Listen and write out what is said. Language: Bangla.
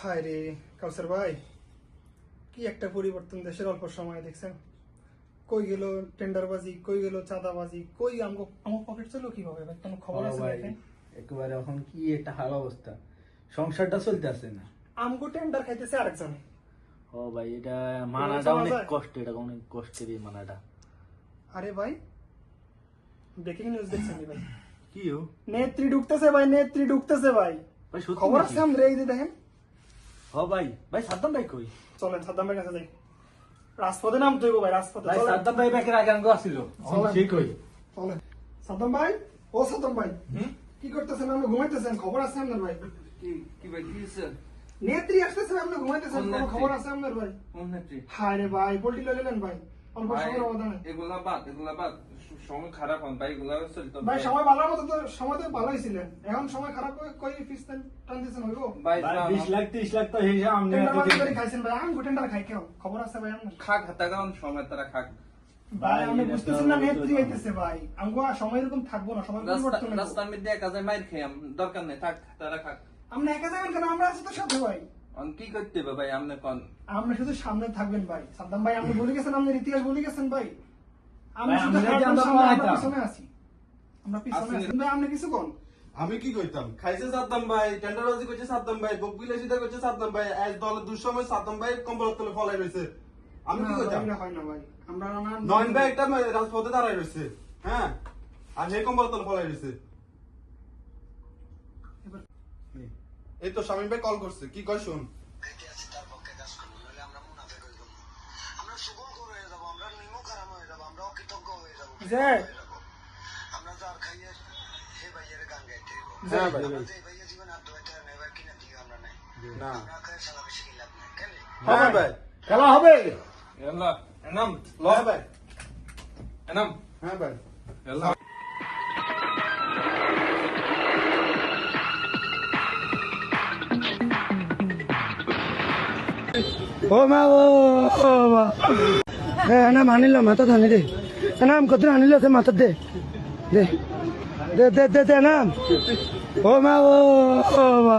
হায় রে কাউসার ভাই কি একটা পরিবর্তন দেশের অল্প সময়ে দেখছেন? কই গেল টেন্ডারবাজি কই গেল চাঁদাবাজি কই আমগো আমার পকেট চলো কীভাবে? ভাই কোনো খবর আছে ভাই দেখেন? একেবারে এখন কি একটা হাল অবস্থা। সংসারটা চলতেছে না। আমগো টেন্ডার খাইতেছে আরেকজন। ও ভাই এটা মানাটা অনেক কষ্ট এটা অনেক কষ্টেরই মানাটা। আরে ভাই ব্রেকিং নিউজ দেখছেন ভাই? কি নেত্রী ঢুকতেছে ভাই নেত্রী ঢুকতেছে ভাই। খবর আছে আমরা এই যে দেখেন। হ ভাই। ভাই সাদ্দাম ভাই কই? চলেন সাদ্দাম ভাইয়ের কাছে যাই। রাজপথে নাম তৈব ভাই রাজপথে। ভাই চলেন। সাদ্দাম ভাই ব্যাকের আগে আঙ্গ আসছিল। সেই কই? চলেন। সাদ্দাম ভাই? ও সাদ্দাম ভাই। কি করতেছেন? আপনি ঘুমাইতেছেন? খবর আছে আপনার ভাই? কি কি ভাই কি নেত্রী আসতেছে আপনি ঘুমাইতেছেন? খবর আছে আপনার ভাই? কোন নেত্রী? হায় রে ভাই পোল্টি লয়ে নিলেন ভাই। এগুলা বাদ এগুলা বাদ। সময় খারাপ হন ভাই এগুলা ভাই সময় ভালোর মতো তো সময় তো ভালোই ছিলেন এখন সময় খারাপ কই ফিস টান হইব? ভাই ভাই যাও, বিশ লাখ ত্রিশ লাখ তো হিসাব আমনে টেন্ডার বাজি করে দিতে- খাইছেন ভাই আমি টেন্ডার খাই কেউ? খবর আছে ভাই খাক হাতা গাউন সময় তারা খাক। ভাই না নেত্রী আইতেছে ভাই। আমগো সময় এরকম থাকব না সময় রাস্তা পরিবর্তন রাস্তার মধ্যে একা যায় মাইর খেয়ে দরকার নেই থাক তারা খাক। আপনি একা যাবেন কেন? আমরা আছি তো সাথে ভাই। কি করতে হবে ভাই? আমনে কোন? আপনি শুধু সামনে থাকবেন ভাই। সাদ্দাম ভাই আপনি বলে গেছেন আপনার ইতিহাস বলে গেছেন ভাই। আমি শুধু। পিছনে আছি। আমরা পিছনে আছি। ভাই আপনি কিছু কোন? আমি কি কইতাম? খাইছে সাদ্দাম ভাই টেন্ডারবাজি করছে সাদ্দাম ভাই বক বিলাসিতা করছে সাদ্দাম ভাই আজ দলের দুঃসময় সাদ্দাম ভাই কম্বলের তলে ফলাই রয়েছে আমি কি ভাই, হয় না ভাই। আমরা না- নয়ন ভাই একটা রাজপথে দাঁড়ায় রয়েছে হ্যাঁ? আর সেই কম্বলের তলে ফলাই রয়েছে এবার- এই তো স্বামী ভাই কল করছে। কি কয় শুন? তার পক্ষে কাজ করব নাহলে আমরা মুনাফেক ও মা ও মা। হ্যাঁ না আনিল মাথা আনি দে। নাম কত আনিল সে মাথা দে। দে। দে দে দে নাম ও মা ও, মা।